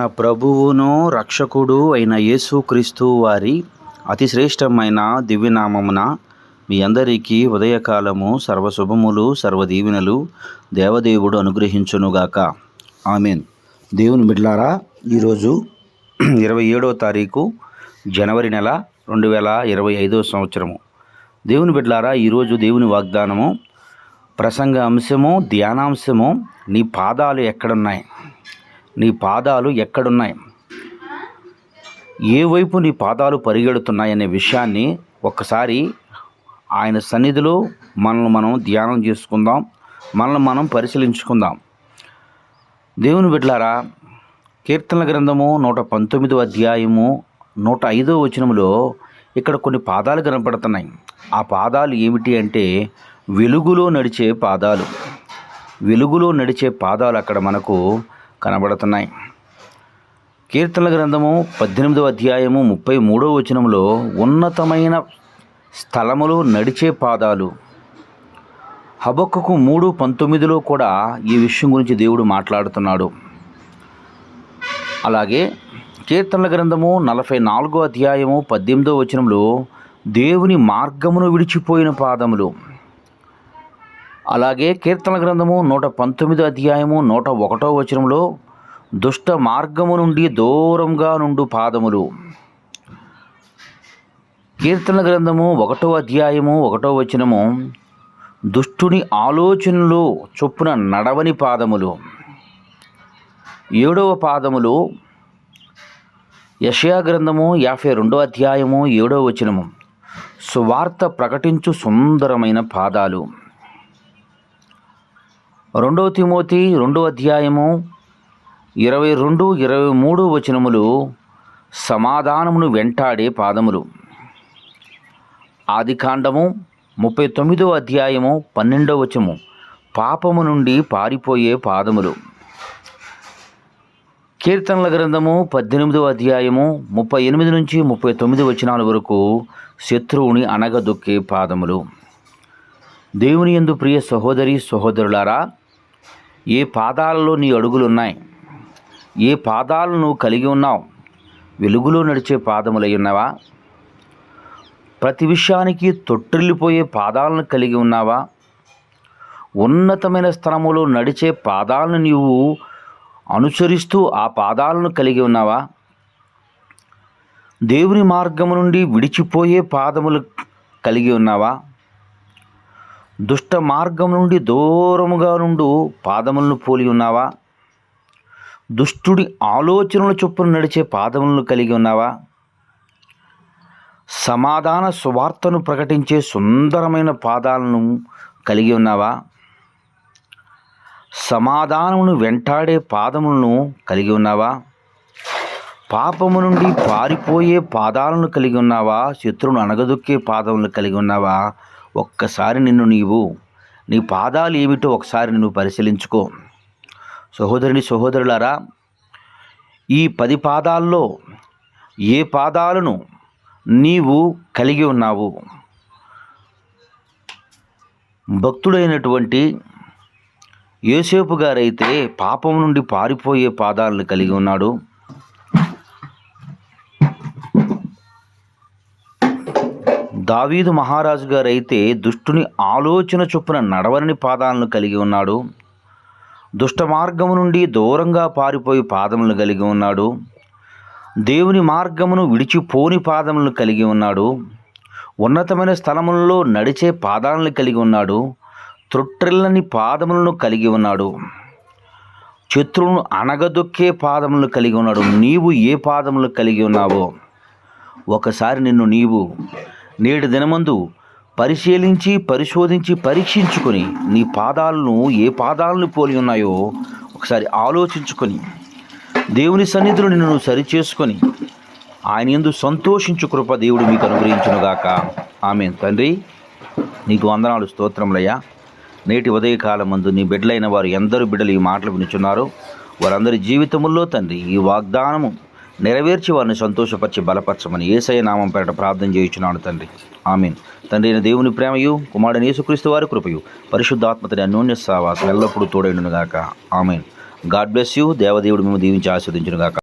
నా ప్రభువును రక్షకుడు అయిన యేసుక్రీస్తు వారి అతి శ్రేష్టమైన దివ్యనామమున మీ అందరికీ ఉదయకాలము సర్వశుభములు సర్వదీవెనలు దేవదేవుడు అనుగ్రహించునుగాక. ఆమెన్. దేవుని బిడ్లారా ఈరోజు ఇరవై ఏడవ తారీఖు జనవరి నెల రెండు వేల ఇరవై ఐదో సంవత్సరము. దేవుని బిడ్లారా ఈరోజు దేవుని వాగ్దానము ప్రసంగ అంశము ధ్యానాంశము నీ పాదాలు ఎక్కడున్నాయి? నీ పాదాలు ఎక్కడున్నాయి? ఏ వైపు నీ పాదాలు పరిగెడుతున్నాయనే విషయాన్ని ఒక్కసారి ఆయన సన్నిధిలో మనల్ని మనం ధ్యానం చేసుకుందాం. మనల్ని మనం పరిశీలించుకుందాం. దేవుని బిడ్డలారా కీర్తనల గ్రంథము నూట పంతొమ్మిదో అధ్యాయము నూట ఐదో వచనములో ఇక్కడ కొన్ని పాదాలు కనపడుతున్నాయి. ఆ పాదాలు ఏమిటి అంటే వెలుగులో నడిచే పాదాలు. వెలుగులో నడిచే పాదాలు అక్కడ మనకు కనబడుతున్నాయి. కీర్తనల గ్రంథము పద్దెనిమిదవ అధ్యాయము ముప్పై మూడవ వచనంలో ఉన్నతమైన స్థలములో నడిచే పాదాలు. హబక్కుకు మూడు పంతొమ్మిదిలో కూడా ఈ విషయం గురించి దేవుడు మాట్లాడుతున్నాడు. అలాగే కీర్తనల గ్రంథము నలభై నాలుగో అధ్యాయము పద్దెనిమిదో వచనంలో దేవుని మార్గమును విడిచిపోయిన పాదములు. అలాగే కీర్తన గ్రంథము నూట పంతొమ్మిదో అధ్యాయము నూట ఒకటో వచనంలో దుష్ట మార్గము నుండి దూరంగా నుండు పాదములు. కీర్తన గ్రంథము ఒకటో అధ్యాయము ఒకటో వచనము దుష్టుని ఆలోచనలు చొప్పున నడవని పాదములు. ఏడవ పాదములు యషయా గ్రంథము యాభై రెండో అధ్యాయము ఏడవ వచనము. సువార్త ప్రకటించు సుందరమైన పాదాలు. రెండవ తిమోతి రెండో అధ్యాయము ఇరవై రెండు ఇరవై మూడు వచనములు సమాధానమును వెంటాడే పాదములు. ఆదికాండము ముప్పై తొమ్మిదో అధ్యాయము పన్నెండవ వచనము పాపము నుండి పారిపోయే పాదములు. కీర్తనల గ్రంథము పద్దెనిమిదవ అధ్యాయము ముప్పై ఎనిమిది నుంచి ముప్పై తొమ్మిది వచనాల వరకు శత్రువుని అనగదొక్కే పాదములు. దేవుని యందు ప్రియ సహోదరి సహోదరులారా ఏ పాదాలలో నీ అడుగులున్నాయి? ఏ పాదాలను నువ్వు కలిగి ఉన్నావు? వెలుగులో నడిచే పాదములై ఉన్నావా? ప్రతి విషయానికి తొట్టిల్లిపోయే పాదాలను కలిగి ఉన్నావా? ఉన్నతమైన స్థలములో నడిచే పాదాలను నీవు అనుసరిస్తూ ఆ పాదాలను కలిగి ఉన్నావా? దేవుని మార్గము నుండి విడిచిపోయే పాదములు కలిగి ఉన్నావా? దుష్ట మార్గం నుండి దూరముగా నుండు పాదములను పోలి ఉన్నావా? దుష్టుడి ఆలోచనల చొప్పున నడిచే పాదములను కలిగి ఉన్నావా? సమాధాన సువార్తను ప్రకటించే సుందరమైన పాదాలను కలిగి ఉన్నావా? సమాధానమును వెంటాడే పాదములను కలిగి ఉన్నావా? పాపము నుండి పారిపోయే పాదాలను కలిగి ఉన్నావా? శత్రువును అణగదొక్కే పాదములను కలిగి ఉన్నావా? ఒక్కసారి నిన్ను నీవు నీ పాదాలు ఏమిటో ఒకసారి నువ్వు పరిశీలించుకో. సహోదరుని సహోదరులారా ఈ పది పాదాల్లో ఏ పాదాలను నీవు కలిగి ఉన్నావు? భక్తుడైనటువంటి యోసేపు గారైతే పాపం నుండి పారిపోయే పాదాలను కలిగి ఉన్నాడు. దావీదు మహారాజు గారైతే దుష్టుని ఆలోచన చొప్పున నడవని పాదాలను కలిగి ఉన్నాడు. దుష్ట మార్గము నుండి దూరంగా పారిపోయి పాదములను కలిగి ఉన్నాడు. దేవుని మార్గమును విడిచిపోని పాదములను కలిగి ఉన్నాడు. ఉన్నతమైన స్థలములలో నడిచే పాదాలను కలిగి ఉన్నాడు. త్రొట్టిల్లని పాదములను కలిగి ఉన్నాడు. శత్రువును అనగదొక్కే పాదములను కలిగి ఉన్నాడు. నీవు ఏ పాదములు కలిగి ఉన్నావో? ఒకసారి నిన్ను నీవు నేడు దినమందు పరిశీలించి పరిశోధించి పరీక్షించుకొని నీ పాదాలను ఏ పాదాలను పోలి ఉన్నాయో ఒకసారి ఆలోచించుకొని దేవుని సన్నిధిలో నిన్ను నువ్వు సరిచేసుకొని ఆయన ఎందు సంతోషించు కృప దేవుడు మీకు అనుగ్రహించునుగాక. ఆమె తండ్రి నీకు వందనాలు స్తోత్రములయ్యా. నేటి ఉదయకాలం మందు నీ బిడ్డలైన వారు ఎందరు బిడ్డలు ఈ మాటలు వినుచున్నారో. వారందరి జీవితముల్లో తండ్రి ఈ వాగ్దానము నెరవేర్చి వారిని సంతోషపరిచి బలపరచమని ఏసయ నామం పేరట ప్రార్థన చేయించున్నాను తండ్రి. ఆమెన్. తండ్రి అయిన దేవుని ప్రేమయు కుమారుని యేసుక్రీస్తు వారి కృపయు పరిశుద్ధాత్మతని అన్యోన్య సావాసం ఎల్లప్పుడూ తోడైండునుగాక ఆమెన్. God bless you. దేవదేవుడు మేము దీవించి ఆస్వాదించునుగాక